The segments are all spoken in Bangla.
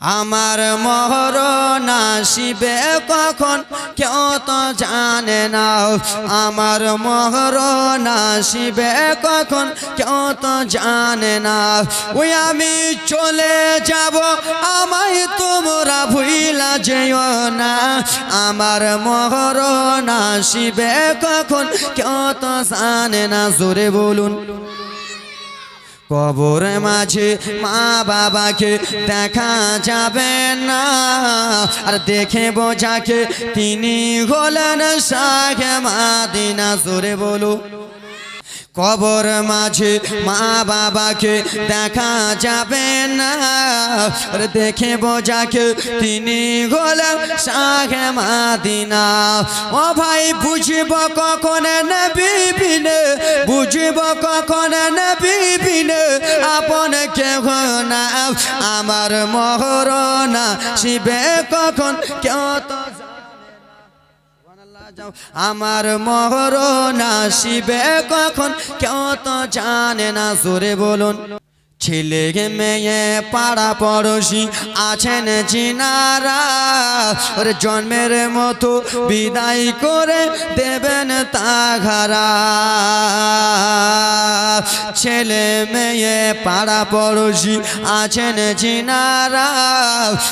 আমার মহর নাসিবে কখন? কেউ তো জানে না। আমার মহর নাসিবে কখন? কেউ তো জানে না। ওই আমি চলে যাব, আমায় তোমরা ভুইলা যেও না। আমার মহর নাসিবে কখন? কেউ তো জানে না। জোরে বলুন। কবর মাঝে মা বাবাকে দেখা যাবে না। আর দেখে বোঝাকে তিনি হলেন মা দিনা জোরে বলো কবর মাঝে মা বাবাকে দেখা যাবে না। দেখে বোঝাকে তিনি হলেন শাহে মাদিনা। ও ভাই, বুঝব কখন নবী বিনে? বুঝব কখন বিনে? আপন কেহ না, আমার মহরনা শিবে কখন? কেউ তো আমার মহর শিবে কখন? কেউ তো জানে না, জোরে বলুন। ছেলে মেয়ে, পাড়া পড়োশি আছেন চিনারা ওর জন্মের মতো বিদায় করে দেবেন তা তাঘারা ছেলে মেয়ে পাড়া পড়োশি আছেন চিনারা।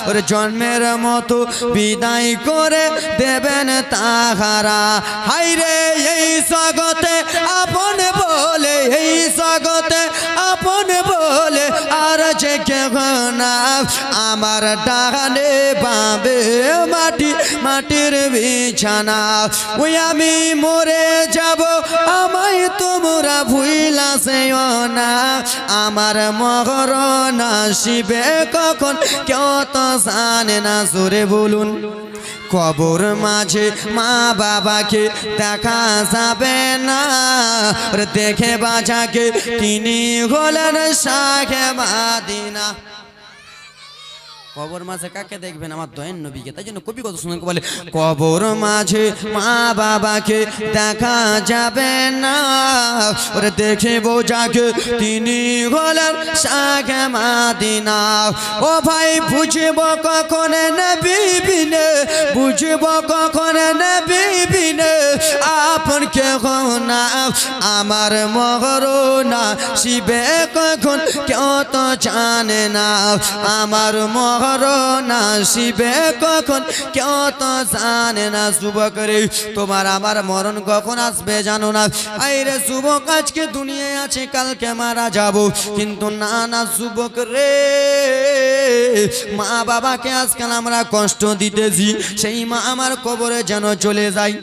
ওর জন্মের মতো বিদায় করে দেবেন তাহারা। হাইরে এই স্বাগতে আপন আমার ডানে বাঁবে মাটি, মাটির বিছানা। ওই আমি মরে যাব, আমায় তোমরা ভুইলা সেও না। আমার মগর শিবে কখন, কেউ তো জানে না, জোরে বলুন। কবর মাঝে মা বাবাকে দেখা যাবে না। দেখে বাজাকে তিনি হলেন শাহে মাদিনা। কবর মাঝে কাকে দেখবেন? আমার দয়েন নবীকে। তাই জন্য কবি কত সুন্দর বলে, কবর মাঝে মা বাবাকে দেখা যাবে না। ওরে দেখে বোঝাকে তিনি হলেন শাহে মাদিনা। ও ভাই, বুঝব কখন নবী বিনে? বুঝব কখন নবী আপন কেহ না, আমার মগর না শিবে কখন কেউ তো জানে না, আমার মহর না শিবে কখন? কেউ তো জানে না যুবক রে, তোমার আমার মরণ কখন আসবে জানো না? আইরে যুবক, আজকে দুনিয়ায় আছে, কালকে মারা যাব। কিন্তু না না যুবক রে মা বাবাকে আজকাল আমরা কষ্ট দিতেছি, সেই মা আমার কবরে যেন চলে যায়।